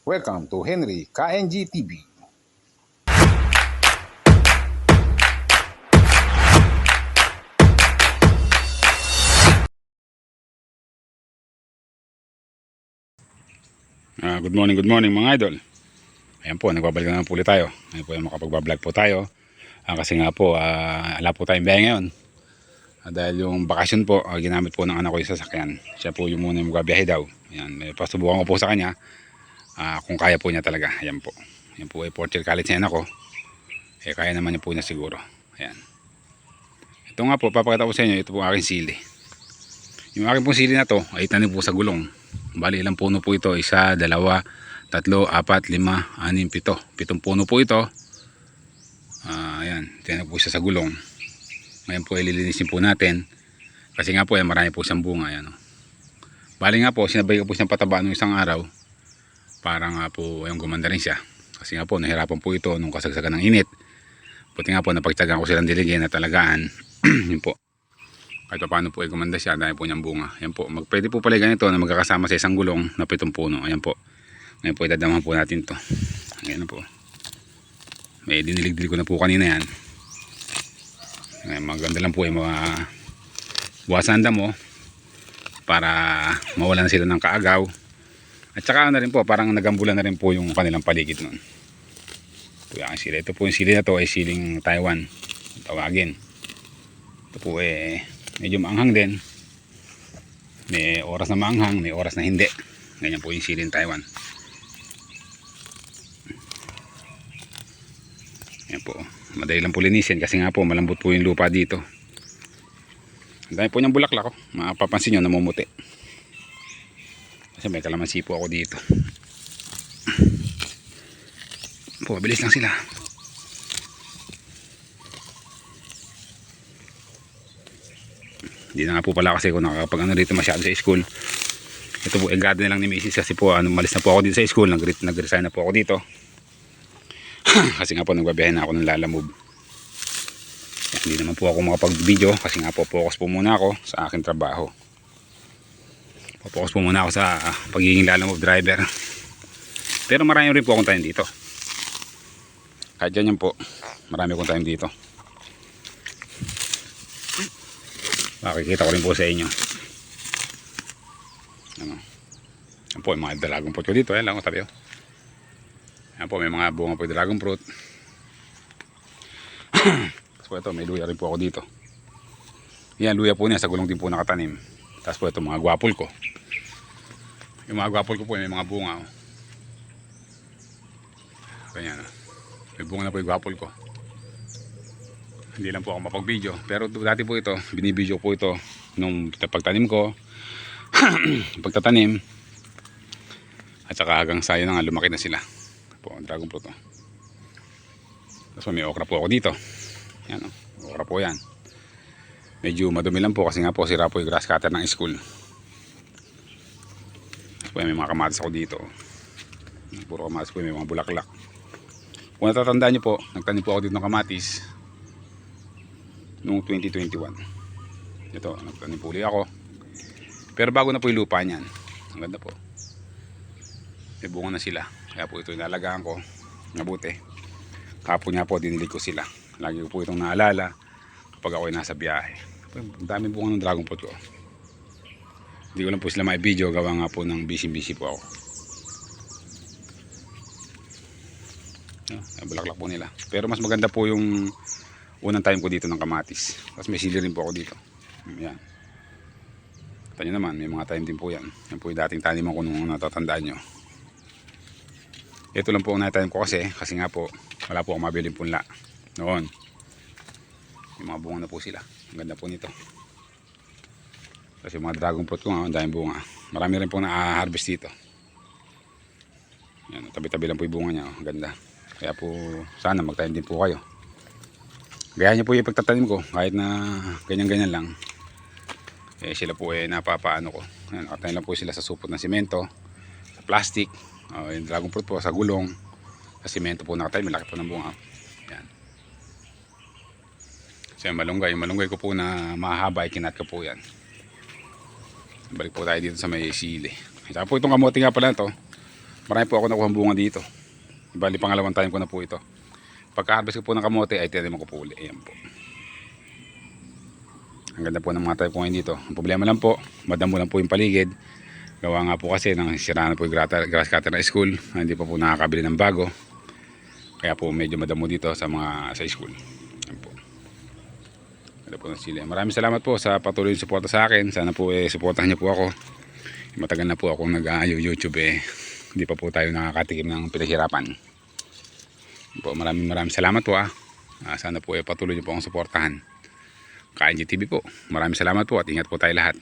Welcome to Henry KNG TV. Ah, good morning, good morning mga idol. Ayan po, nagbabalik na po ulit tayo. Ayan po makapagbablog po tayo. Ah, kasi nga po, ah, ala po tayong biyahe ngayon. Ah, dahil yung bakasyon po, ah, ginamit po ng anak ko yung sasakyan. Siya po yung muna yung magbabiyahe daw. Ayan, may pasubukan ko po sa kanya ah, kung kaya po niya talaga. Ayan po. Ayan po ay fourth year college na anak ko. Eh, kaya naman niya po niya siguro. Ayan. Ito nga po, papakita ko sa inyo, ito po aking sili. Yung aking pong sili na to ay tanim po sa gulong. Bali ilang puno po ito? Isa, dalawa, tatlo, apat, lima, anim, pito. Pitong puno po ito. Ah, ayan, tanim po siya sa gulong. Ngayon po ililinisin po natin. Kasi nga po ay marami po siyang bunga. Ayan, oh. Bali nga po, sinabay ko po siyang pataba nung isang araw. Para nga po yung gumanda rin siya. Kasi nga po, nahirapan po ito nung kasagsagan ng init. Buti nga po, napagtsagaan ko silang diligyan at talagaan. Yun po kahit pa paano po ay gumanda siya dahil po niyang bunga. Ayan po. Mag, pwede po pala ganito na magkakasama sa isang gulong na pitong puno. Ayan po. Ngayon po idadamahan po natin to. Ayan na po. May dinilig-dilig ko na po kanina yan. Ayan, maganda lang po yung mga buwasan damo para mawalan sila ng kaagaw. At saka na rin po, parang nagambulan na rin po yung kanilang paligid nun. Ito yung sili. Ito po yung sili na to ay siling Taiwan. Tawagin. Ito po eh medyo maanghang din. May oras na maanghang, may oras na hindi. Ganyan po yung silin Taiwan. Yan po. Madali lang po linisin kasi nga po malambot po yung lupa dito. Ang dami po niyang bulaklak. Oh. Mapapansin nyo namumuti. Kasi may kalamansi po ako dito. Po, bilis lang sila. Hindi na nga po pala kasi ako nakakapag ano dito masyado sa school. Ito po, eh, garden lang ni Mrs. kasi po, ano, malis na po ako dito sa school. Nag nag-resign na po ako dito. kasi nga po, nagbabiyahe na ako ng lalamove. Yan, hindi naman po ako makapag-video kasi nga po, focus po muna ako sa aking trabaho. Focus po muna ako sa pagiging lalamove driver. Pero marami rin po akong time dito. Kahit yan yan po, marami akong time dito. makikita ko rin po sa inyo. Ano? Yan po yung mga dragon fruit ko dito. Yan lang o tabi o yan po may mga bunga po dragon fruit. Tapos po ito may luya rin po ako dito. Yan luya po niya sa gulong din po nakatanim tapos po ito mga gwapol ko. Yung mga gwapol ko po may mga bunga o ganyan o may bunga na po yung gwapol ko. Hindi lang po ako mapag-video. Pero dati po ito binibideo po ito nung pagtanim ko. Pagtatanim. At saka hanggang sayo na nga lumaki na sila. Po dragon fruit oh. tapos may okra po ako dito. Yan oh. okra po yan medyo madumi lang po kasi nga po sira po yung grass cutter ng school. Po may mga kamatis ako dito. Puro kamatis po may mga bulaklak. Kung natatandaan nyo po nagtanim po ako dito ng kamatis noong 2021 ito nagtanim po ulit ako. Pero bago na po yung lupa niyan ang ganda po. May bunga na sila. Kaya po ito inalagaan ko. Mabuti. Kapo niya po dinilig ko sila. Lagi ko po itong naalala kapag ako ay nasa biyahe. Ang dami bunga ng dragon fruit ko. Hindi ko lang po sila may video gawa nga po ng busy busy po ako. Ay, bulaklak po nila. Pero mas maganda po yung unang time ko dito ng kamatis. Tapos may sili rin po ako dito. Yan. Kita naman may mga time din po yan. Yan po yung dating taniman ko nung natatandaan nyo. Ito lang po ang natime ko kasi kasi nga po wala po akong mabiling punla. Noon yung mga bunga na po sila ang ganda po nito kasi mga dragon fruit ko nga ang daming bunga marami rin po na-harvest dito yan tabi-tabi lang po yung bunga niya oh. ganda kaya po sana magtanim din po kayo Gaya niyo po yung pagtatanim ko kahit na ganyan-ganyan lang. Eh sila po eh napapaano ko. Ayan, nakatanim lang po sila sa supot ng simento, sa plastic, oh, yung dragon fruit po sa gulong, sa simento po nakatanim, malaki po ng bunga. So yung malunggay, yung malunggay ko po na mahaba, ikinat ko po yan. Balik po tayo dito sa may sili. Ito po itong kamote nga pala to. Marami po ako nakuha bunga dito. Bali, pangalawang time ko na po ito. Pagka-harvest ko po ng kamote, ay tinanim ko po uli. Ayan po. Ang ganda po ng mga tayo po ngayon dito. Ang problema lang po, madamo lang po yung paligid. Gawa nga po kasi nang sira na po yung grass cutter na school. Hindi pa po nakakabili ng bago. Kaya po medyo madamo dito sa mga sa school. Ayan po. Ng sili. Maraming salamat po sa patuloy yung suporta sa akin. Sana po eh, suportahan niyo po ako. Matagal na po akong nag-YouTube eh. Hindi pa po tayo nakakatikim ng pinaghirapan. Po, maraming maraming salamat po ah. Ah, sana po eh, patuloy niyo po akong suportahan. KNG TV po. Maraming salamat po at ingat po tayo lahat.